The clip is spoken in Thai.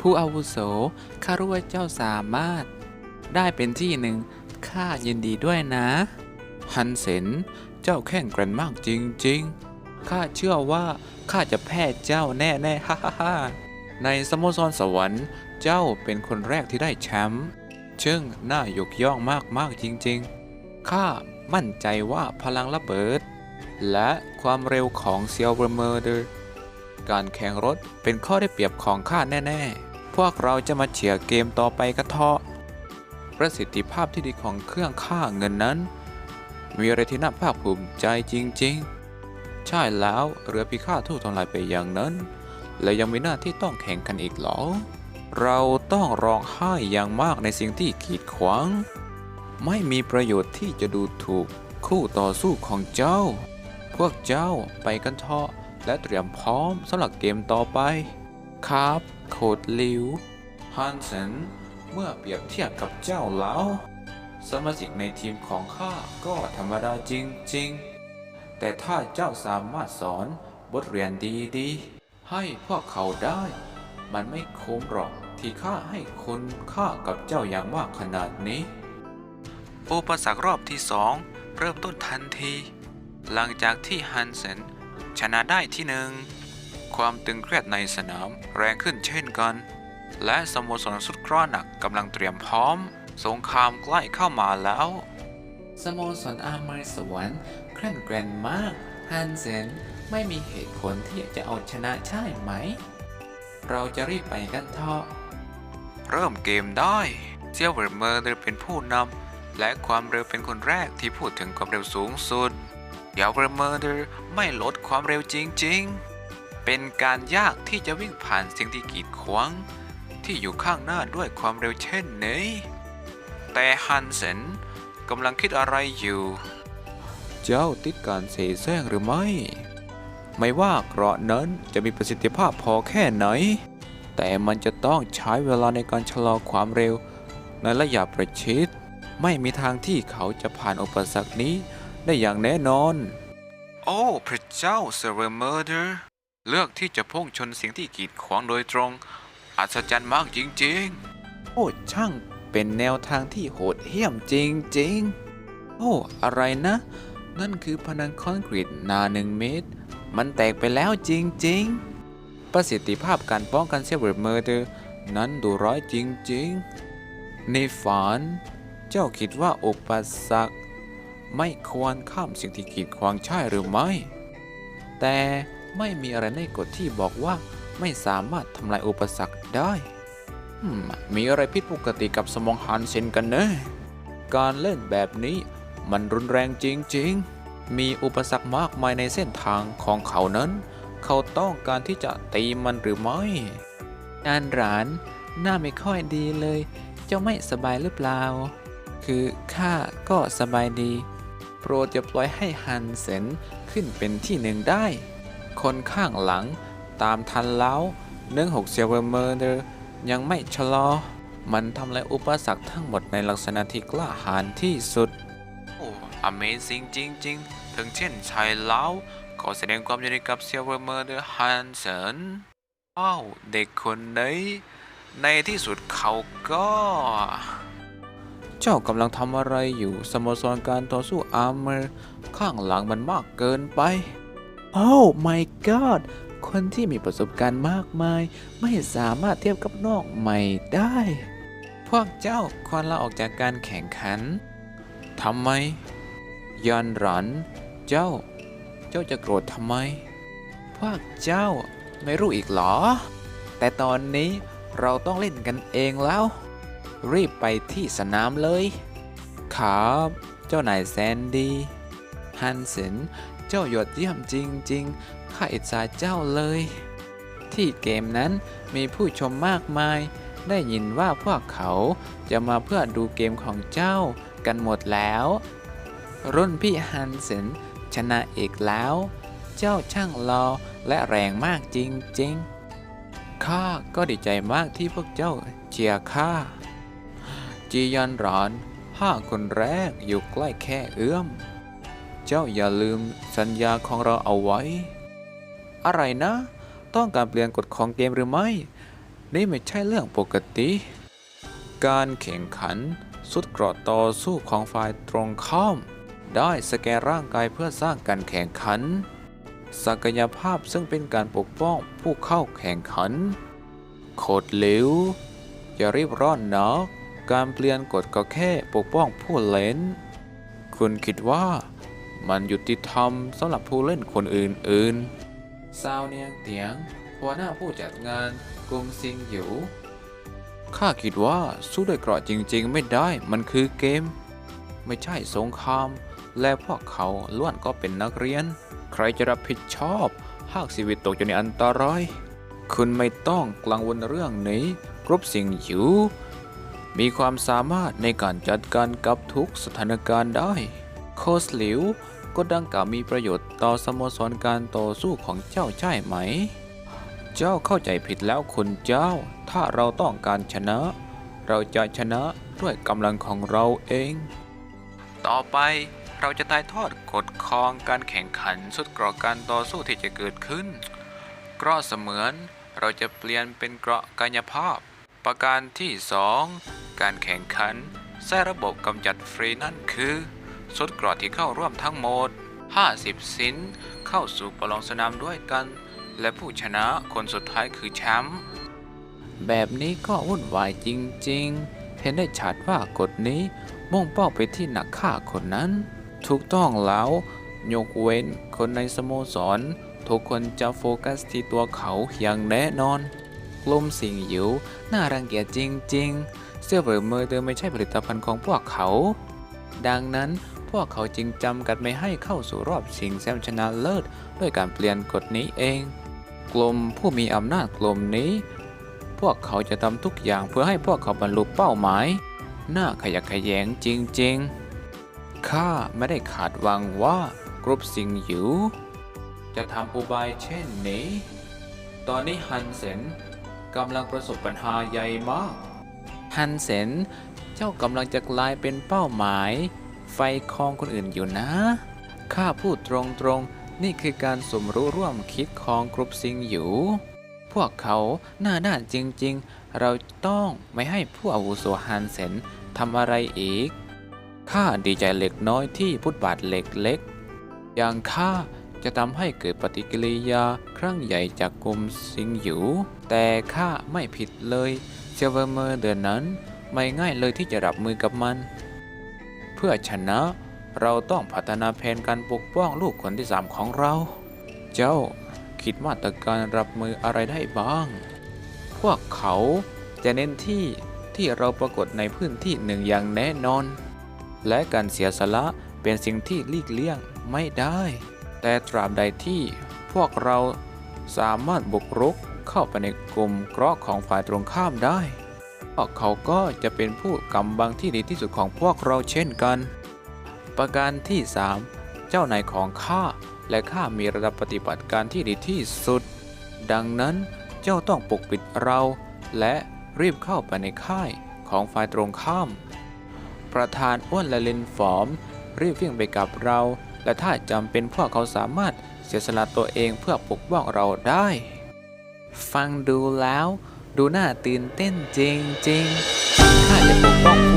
ผู้อาวุโสข้ารู้ว่าเจ้าสามารถ ได้เป็นที่หนึ่งข้ายินดีด้วยนะ ฮันเซนเจ้าแข่งแกร่งมากจริงๆข้าเชื่อว่าข้าจะแพ้เจ้าแน่ๆฮ่าฮ่าฮ่าในสโมสรสวรรค์เจ้าเป็นคนแรกที่ได้แชมป์ซึ่งน่ายกย่องมากๆจริงๆข้ามั่นใจว่าพลังระเบิด และความเร็วของเซียวเวอร์เมอร์เดอร์การแข่งรถเป็นข้อได้เปรียบของข้าแน่ ๆ วกเราจะมาเฉียเกมต่อไปกระเทาะ ประสิทธิภาพที่ดีของเครื่องค่าเงินนั้น มีอะไรที่น่าภาคภูมิใจจริง ๆ ใช่แล้วเรือพิฆาตถูกทำลายไปอย่างนั้น และยังมีหน้าที่ต้องแข่งกันอีกหรอ เราต้องร้องไห้อย่างมากในสิ่งที่ขีดขวาง ไม่มีประโยชน์ที่จะดูถูกคู่ต่อสู้ของเจ้า พวกเจ้าไปกันเถอะและเตรียมพร้อมสำหรับเกมต่อไป ครับ โคดลิวฮันเซนเมื่อเปรียบเทียบกับเจ้าแล้ว สมาชิกในทีมของข้าก็ธรรมดาจริง ๆ แต่ถ้าเจ้าสามารถสอนบทเรียนดีๆ ให้พวกเขาได้ มันไม่คุ้มหรอกที่ข้าให้คุณค่ากับเจ้าอย่างมากขนาดนี้ อุปสรรครอบที่สองเริ่มต้นทันที หลังจากที่ฮันเซนชนะได้ที่หนึ่ง ความตึงเครียดในสนามแรงขึ้นเช่นกัน และสโมสรสุดกร้อนหนักกำลังเตรียมพร้อม สงครามใกล้เข้ามาแล้ว สโมสรอาร์มายสวรรค์แกร่งแกร่งมากฮันเซนไม่มีเหตุผลที่จะเอาชนะใช่ไหม เราจะรีบไปกันเถอะเริ่มเกมได้เซียวเวอร์เมอร์เป็นผู้นำและความเร็วเป็นคนแรกที่พูดถึงความเร็วสูงสุดยาวเวอร์เมอร์ไม่ลดความเร็วจริง ๆ เป็นการยากที่จะวิ่งผ่านสิ่งที่กีดขวางที่อยู่ข้างหน้าด้วยความเร็วเช่นนี้ แต่ฮันเซนกำลังคิดอะไรอยู่ เจ้าติดการเสแสร้งหรือไม่ ไม่ว่าเกราะนั้นจะมีประสิทธิภาพพอแค่ไหน แต่มันจะต้องใช้เวลาในการชะลอความเร็ว ในระยะประชิด ไม่มีทางที่เขาจะผ่านอุปสรรคนี้ได้อย่างแน่นอน โอ้ พระเจ้าเซเวอร์เมอร์เดอร์ เลือกที่จะพุ่งชนสิ่งที่กีดขวางโดยตรง อัศจรรย์มากจริงๆ โอ้ช่างเป็นแนวทางที่โหดเหี้ยมจริงๆ โอ้อะไรนะ นั่นคือพนังคอนกรีตหนาหนึ่งเมตร มันแตกไปแล้วจริงๆ ประสิทธิภาพการป้องกันเซเวอร์เมอร์เดอร์นั้นดูร้ายจริงๆ ในฝัน เจ้าคิดว่าอุปสรรคไม่ควรข้ามสิ่งที่กีดขวางใช่หรือไม่ แต่ ไม่มีอะไรในกฎที่บอกว่าไม่สามารถทำลายอุปสรรคได้มีอะไรผิดปกติกับสมองฮันเซนกันเนะการเล่นแบบนี้มันรุนแรงจริงๆ มีอุปสรรคมากมายในเส้นทางของเขานั้น เขาต้องการที่จะตีมันหรือไม่อานหรานหน้าไม่ค่อยดีเลย เจ้าไม่สบายหรือเปล่า คือข้าก็สบายดี โปรดจะปล่อยให้ฮันเซนขึ้นเป็นที่หนึ่งได้ คนข้างหลัง ตามทันแล้วเนื่องหกเซเวอร์เมอร์เดอร์ยังไม่ชะลอ มันทำลายอุปสรรคทั้งหมดในลักษณะที่กล้าหาญที่สุด โอ้ Amazing จริง ๆ ถึงเช่นชายแล้ว ขอแสดงความยินดีกับเซเวอร์เมอร์เดอร์ฮันเซนอ้าวเด็กคนนี้ในที่สุดเขาก็ เจ้ากำลังทำอะไรอยู่สโมสรการต่อสู้อาร์เมอร์ ข้างหลังมันมากเกินไป โอ้ my god คนที่มีประสบการณ์มากมาย ไม่สามารถเทียบกับน้องใหม่ได้ พวกเจ้าควรลาออกจากการแข่งขันทำไมยันหรัน เจ้า เจ้าจะโกรธทำไม พวกเจ้าไม่รู้อีกหรอ แต่ตอนนี้เราต้องเล่นกันเองแล้ว รีบไปที่สนามเลย ครับ เจ้านายแซนดี้ฮันเซน เจ้ายอดเยี่ยมจริงๆ ข้าอิจฉาเจ้าเลย ที่เกมนั้นมีผู้ชมมากมาย ได้ยินว่าพวกเขาจะมาเพื่อดูเกมของเจ้ากันหมดแล้ว รุ่นพี่ฮันเซนชนะอีกแล้ว เจ้าช่างรอและแรงมากจริงๆ ข้าก็ดีใจมากที่พวกเจ้าเชียร์ข้า จียันหรานห้าคนแรกอยู่ใกล้แค่เอื้อม เจ้าอย่าลืมสัญญาของเราเอาไว้ อะไรนะ ต้องการเปลี่ยนกฎของเกมหรือไม่ นี่ไม่ใช่เรื่องปกติ การแข่งขัน สุดเกราะต่อสู้ของฝ่ายตรงข้าม ได้สแกนร่างกายเพื่อสร้างการแข่งขัน ศักยภาพซึ่งเป็นการปกป้องผู้เข้าแข่งขันโคดเหลวอย่ารีบร้อนนะการเปลี่ยนกฎก็แค่ปกป้องผู้เล่น คุณคิดว่า มันยุติธรรมสำหรับผู้เล่นคนอื่นๆซาวเนียงเตียง หัวหน้าผู้จัดงานกรุงซิงหยูข้าคิดว่าสู้ด้วยเกราะจริงๆ ไม่ได้มันคือเกม ไม่ใช่สงคราม และพวกเขาล้วนก็เป็นนักเรียน ใครจะรับผิดชอบหากชีวิตตกอยู่ในอันตรายคุณไม่ต้องกังวลเรื่องนี้กรุ๊ปสิงหยูมีความสามารถในการจัดการกับทุกสถานการณ์ได้ โคสหลิวก็ดังกล่าวมีประโยชน์ต่อสโมสรการต่อสู้ของเจ้าใช่ไหม เจ้าเข้าใจผิดแล้วคุณเจ้า ถ้าเราต้องการชนะ เราจะชนะด้วยกำลังของเราเอง ต่อไปเราจะถ่ายทอดกฎคองการแข่งขันสุดเกราะการต่อสู้ที่จะเกิดขึ้นเกราะเสมือนเราจะเปลี่ยนเป็นเกราะกายภาพ ประการที่ 2 การแข่งขันใช้ระบบกำจัดฟรีนั่นคือ สดกราะที่เข้าร่วมทั้งหมด 50สินเข้าสู่ประลองสนามด้วยกัน และผู้ชนะคนสุดท้ายคือแชมป์แบบนี้ก็วุ่นวายจริงๆ เห็นได้ชัดว่ากฎนี้มุ่งเป้าไปที่นักฆ่าคนนั้น ถูกต้องแล้วยกเว้นคนในสโมสร ทุกคนจะโฟกัสที่ตัวเขาอย่างแน่นอน กลุ่มสิงหยิวน่ารังเกียจจริง ๆ เสื้อเบอร์เมอร์เดิมไม่ใช่ผลิตภัณฑ์ของพวกเขา ดังนั้น พวกเขาจึงจำกัดไม่ให้เข้าสู่รอบชิงแชมป์ชนะเลิศ ด้วยการเปลี่ยนกฎนี้เอง กลุ่มผู้มีอำนาจกลุ่มนี้ พวกเขาจะทำทุกอย่างเพื่อให้พวกเขาบรรลุเป้าหมาย น่าขยักขยแงจริงๆ ข้าไม่ได้ขาดหวังว่ากรุ๊ปสิงหยูจะทำอุบายเช่นนี้ ตอนนี้ฮันเซนกำลังประสบปัญหาใหญ่มาก ฮันเซนเจ้ากำลังจะกลายเป็นเป้าหมาย ไฟคลองคนอื่นอยู่นะ ข้าพูดตรงๆ นี่คือการสมรู้ร่วมคิดของกรุ๊ปซิงหยูพวกเขาหน้าด้านจริงๆ เราต้องไม่ให้ผู้อาวุโสฮันเซนทำอะไรอีก ข้าดีใจเล็กน้อยที่พุทธบาทเหล็กเล็กอย่างข้าจะทำให้เกิดปฏิกิริยาครั้งใหญ่จากกลุ่มซิงหยูแต่ข้าไม่ผิดเลยเซเวอร์เมอร์เดือนนั้น ไม่ง่ายเลยที่จะรับมือกับมัน เพื่อชนะ เราต้องพัฒนาแผนการปกป้องลูกคนที่สามของเรา เจ้าคิดมาตรการรับมืออะไรได้บ้าง พวกเขาจะเน้นที่ที่เราปรากฏในพื้นที่หนึ่งอย่างแน่นอน และการเสียสละเป็นสิ่งที่ลีกเลี่ยงไม่ได้ แต่ตราบใดที่พวกเราสามารถบุกรุกเข้าไปในกลุ่มเกราะของฝ่ายตรงข้ามได้ วกเขาก็จะเป็นผู้กำบังที่ดีที่สุดของพวกเราเช่นกัน ประการที่ 3 เจ้านายของข้าและข้ามีระดับปฏิบัติการที่ดีที่สุด ดังนั้นเจ้าต้องปกปิดเรา และรีบเข้าไปในค่ายของฝ่ายตรงข้าม ประธานอ้วนและเลนฟอม รีบวิ่งไปกับเรา และถ้าจำเป็นพวกเขาสามารถเสียสละตัวเองเพื่อปกป้องเราได้ ฟังดูแล้ว ดูน่าตื่นเต้นจริงๆข้าจะปกป้อง